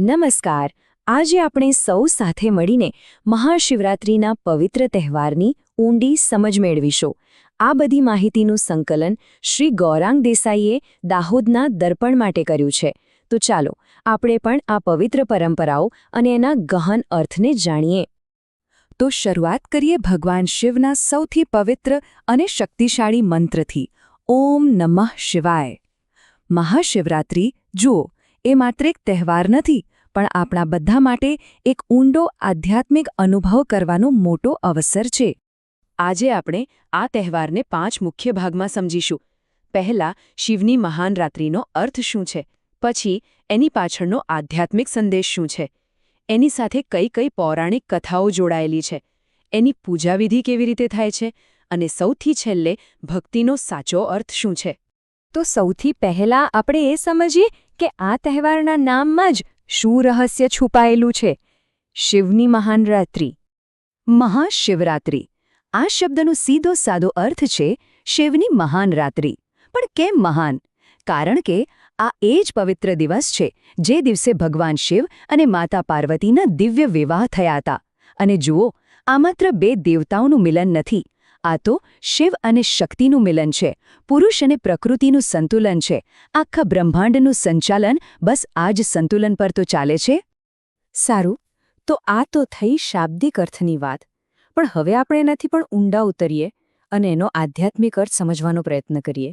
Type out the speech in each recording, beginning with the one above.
નમસ્કાર. આજે આપણે સૌ સાથે મળીને મહાશિવરાત્રિના પવિત્ર તહેવારની ઊંડી સમજ મેળવીશું. આ બધી માહિતીનું સંકલન શ્રી ગૌરાંગ દેસાઈએ દાહોદના દર્પણ માટે કર્યું છે. તો ચાલો, આપણે પણ આ પવિત્ર પરંપરાઓ અને એના ગહન અર્થને જાણીએ. તો શરૂઆત કરીએ ભગવાન શિવના સૌથી પવિત્ર અને શક્તિશાળી મંત્રથી. ઓમ નમઃ શિવાય. મહાશિવરાત્રિ, જુઓ, એ માત્ર એક તહેવાર નથી પણ આપણા બધા માટે એક ઊંડો આધ્યાત્મિક અનુભવ કરવાનો મોટો અવસર છે. આજે આપણે આ તહેવારને પાંચ મુખ્ય ભાગમાં સમજીશું. પહેલા, શિવની મહાન રાત્રિનો અર્થ શું છે? પછી, એની પાછળનો આધ્યાત્મિક સંદેશ શું છે? એની સાથે કઈ કઈ પૌરાણિક કથાઓ જોડાયેલી છે? એની પૂજાવિધિ કેવી રીતે થાય છે? અને સૌથી છેલ્લે, ભક્તિનો સાચો અર્થ શું છે? તો સૌથી પહેલા આપણે એ સમજીએ કે આ તહેવારના નામમાં જ શું રહસ્ય છુપાયેલું છે? શિવની મહાન રાત્રિ. મહાશિવરાત્રિ. આ શબ્દનો સીધો સાદો અર્થ છે શિવની મહાન રાત્રિ. પણ કેમ મહાન? કારણ કે આ એ જ પવિત્ર દિવસ છે જે દિવસે ભગવાન શિવ અને માતા પાર્વતીના દિવ્ય વિવાહ થયા હતા. અને જુઓ, આ માત્ર બે દેવતાઓનું મિલન નથી આ તો શિવ અને શક્તિનું મિલન છે, પુરુષ અને પ્રકૃતિનું સંતુલન છે, આખા બ્રહ્માંડનું સંચાલન બસ આ જ સંતુલન પર તો ચાલે છે? સારું, તો આ તો થઈ શાબ્દિક અર્થની વાત, પણ હવે આપણે એનાથી પણ ઊંડા ઉતરીએ અને એનો આધ્યાત્મિક અર્થ સમજવાનો પ્રયત્ન કરીએ,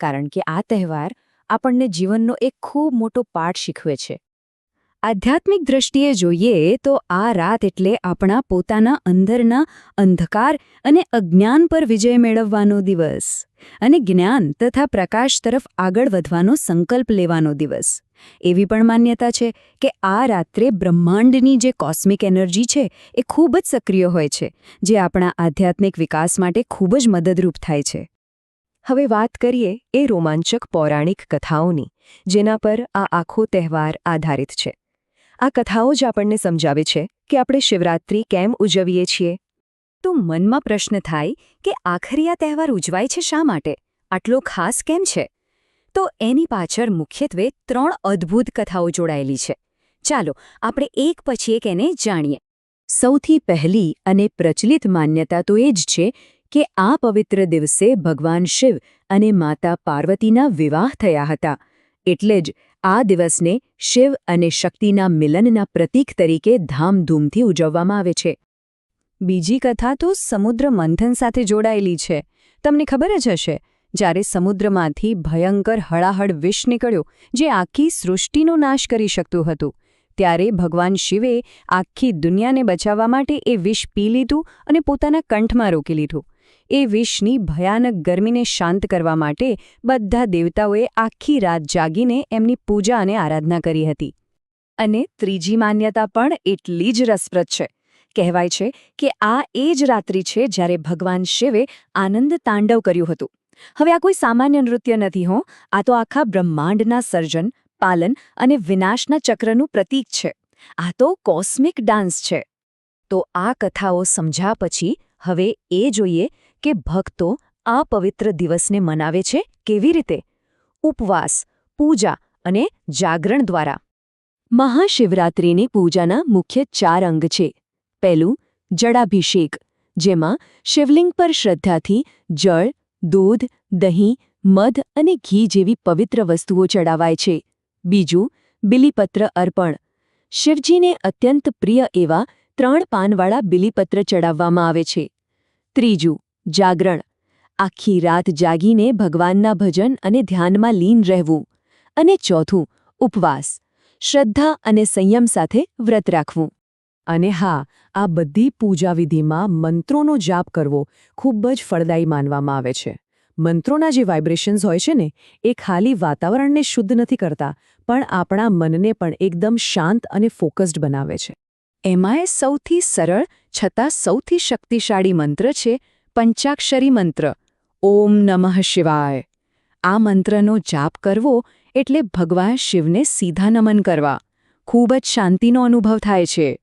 કારણ કે આ તહેવાર આપણને જીવનનો એક ખૂબ મોટો પાઠ શીખવે છે. આધ્યાત્મિક દ્રષ્ટિએ જોઈએ તો આ રાત એટલે આપણા પોતાના અંદરના અંધકાર અને અજ્ઞાન પર વિજય મેળવવાનો દિવસ અને જ્ઞાન તથા પ્રકાશ તરફ આગળ વધવાનો સંકલ્પ લેવાનો દિવસ. એવી પણ માન્યતા છે કે આ રાત્રે બ્રહ્માંડની જે કોસ્મિક એનર્જી છે એ ખૂબ જ સક્રિય હોય છે, જે આપણા આધ્યાત્મિક વિકાસ માટે ખૂબ જ મદદરૂપ થાય છે. હવે વાત કરીએ એ રોમાંચક પૌરાણિક કથાઓની, જેના પર આ આખો તહેવાર આધારિત છે. આ કથાઓ જ આપણને સમજાવે છે કે આપણે શિવરાત્રિ કેમ ઉજવીએ છીએ. તો મનમાં પ્રશ્ન થાય કે આખરી આ તહેવાર ઉજવાય છે શા માટે? આટલો ખાસ કેમ છે? તો એની પાછળ મુખ્યત્વે ત્રણ અદ્ભુત કથાઓ જોડાયેલી છે. ચાલો આપણે એક પછી એક એને જાણીએ. સૌથી પહેલી અને પ્રચલિત માન્યતા તો એ જ છે કે આ પવિત્ર દિવસે ભગવાન શિવ અને માતા પાર્વતીના વિવાહ થયા હતા. એટલે જ આ દિવસને શિવ અને શક્તિના મિલનના પ્રતીક તરીકે ધામધૂમથી ઉજવવામાં આવે છે. બીજી કથા તો સમુદ્ર મંથન સાથે જોડાયેલી છે. તમને ખબર જ હશે, જ્યારે સમુદ્રમાંથી ભયંકર હળાહળ વિષ નીકળ્યો, જે આખી સૃષ્ટિનો નાશ કરી શકતું હતું, ત્યારે ભગવાન શિવે આખી દુનિયાને બચાવવા માટે એ વિષ પી લીધું અને પોતાના કંઠમાં રોકી લીધું. એ વિષની ભયાનક ગરમીને શાંત કરવા માટે બધા દેવતાઓએ આખી રાત જાગીને એમની પૂજા અને આરાધના કરી હતી. અને ત્રીજી માન્યતા પણ એટલી જ રસપ્રદ છે. કહેવાય છે કે આ એ જ રાત્રિ છે જ્યારે ભગવાન શિવે આનંદ તાંડવ કર્યું હતું. હવે આ કોઈ સામાન્ય નૃત્ય નથી હો, આ તો આખા બ્રહ્માંડના સર્જન, પાલન અને વિનાશના ચક્રનું પ્રતીક છે. આ તો કોસ્મિક ડાન્સ છે. તો આ કથાઓ સમજ્યા પછી હવે એ જોઈએ કે ભક્તો આ પવિત્ર દિવસને મનાવે છે? કેવી રીતે? ઉપવાસ, પૂજા અને જાગરણ દ્વારા. મહાશિવરાત્રિની પૂજાના મુખ્ય ચાર અંગ છે. પહેલું, જળાભિષેક, જેમાં શિવલિંગ પર શ્રદ્ધાથી જળ, દૂધ, દહીં, મધ અને ઘી જેવી પવિત્ર વસ્તુઓ ચડાવાય છે. બીજું, બિલીપત્ર અર્પણ. શિવજીને અત્યંત પ્રિય એવા ત્રણ પાનવાળા બિલીપત્ર ચડાવવામાં આવે છે. ત્રીજું જાગરણ. આખી રાત જાગીને ભગવાનના ભજન અને ધ્યાનમાં લીન રહેવું અને ચોથું, ઉપવાસ, શ્રદ્ધા અને સંયમ સાથે વ્રત રાખવું. અને હા, આ બધી પૂજાવિધિમાં મંત્રોનો જાપ કરવો ખૂબ જ ફળદાયી માનવામાં આવે છે. મંત્રોના જે વાઇબ્રેશન્સ હોય છે ને, એ ખાલી વાતાવરણને શુદ્ધ નથી કરતા, પણ આપણા મનને પણ એકદમ શાંત અને ફોકસ્ડ બનાવે છે. એમાંય સૌથી સરળ છતાં સૌથી શક્તિશાળી મંત્ર છે પંચાક્ષરી મંત્ર. ઓમ નમઃ શિવાય. આ મંત્રનો જાપ કરવો એટલે ભગવાન શિવને સીધા નમન કરવા. ખૂબ જ શાંતિનો અનુભવ થાય છે.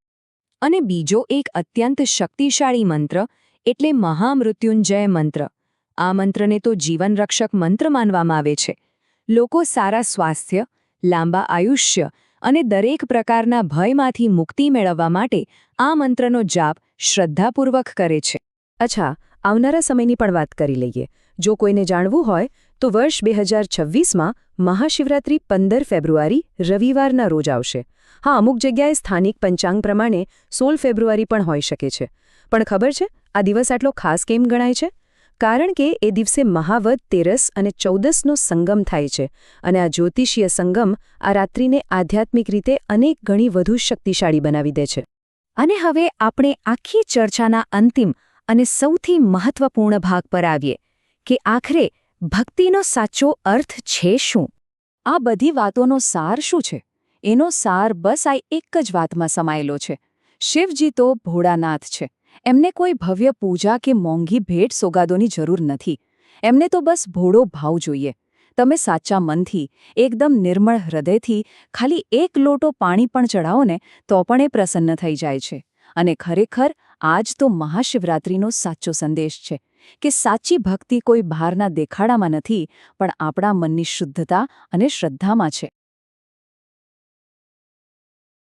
અને બીજો એક અત્યંત શક્તિશાળી મંત્ર એટલે મહામૃત્યુંજય મંત્ર. આ મંત્રને તો જીવનરક્ષક મંત્ર માનવામાં આવે છે. લોકો સારા સ્વાસ્થ્ય, લાંબા આયુષ્ય અને દરેક પ્રકારના ભયમાંથી મુક્તિ મેળવવા માટે આ મંત્રનો જાપ શ્રદ્ધાપૂર્વક કરે છે. અચ્છા આવનારા સમયની પણ વાત કરી લઈએ. જો કોઈને જાણવું હોય, તો વર્ષ બે હજાર છવ્વીસમાં મહાશિવરાત્રી પંદર ફેબ્રુઆરી રવિવારના રોજ આવશે. હા, અમુક જગ્યાએ સ્થાનિક પંચાંગ પ્રમાણે સોળ ફેબ્રુઆરી પણ હોઈ શકે છે. પણ ખબર છે, આ દિવસ આટલો ખાસ કેમ ગણાય છે? કારણ કે એ દિવસે મહાવદ, તેરસ અને ચૌદસનો સંગમ થાય છે અને આ જ્યોતિષીય સંગમ આ રાત્રિને આધ્યાત્મિક રીતે અનેક ગણી વધુ શક્તિશાળી બનાવી દે છે. અને હવે આપણે આખી ચર્ચાના અંતિમ અને સૌથી મહત્વપૂર્ણ ભાગ પર આવીએ કે આખરે ભક્તિનો સાચો અર્થ છે શું? આ બધી વાતોનો સાર શું છે? એનો સાર બસ આ એક જ વાતમાં સમાયેલો છે. શિવજી તો ભોળાનાથ છે. એમને કોઈ ભવ્ય પૂજા કે મોંઘી ભેટ સોગાદોની જરૂર નથી. એમને તો બસ ભોળો ભાવ જોઈએ. તમે સાચા મનથી, એકદમ નિર્મળ હૃદયથી, ખાલી એક લોટો પાણી પણ ચડાવો ને તો પણ એ પ્રસન્ન થઈ જાય છે. અને ખરેખર આજ તો મહાશિવરાત્રિનો સાચો સંદેશ છે કે સાચી ભક્તિ કોઈ બહારના દેખાડામાં નથી, પણ આપણા મનની શુદ્ધતા અને શ્રદ્ધામાં છે.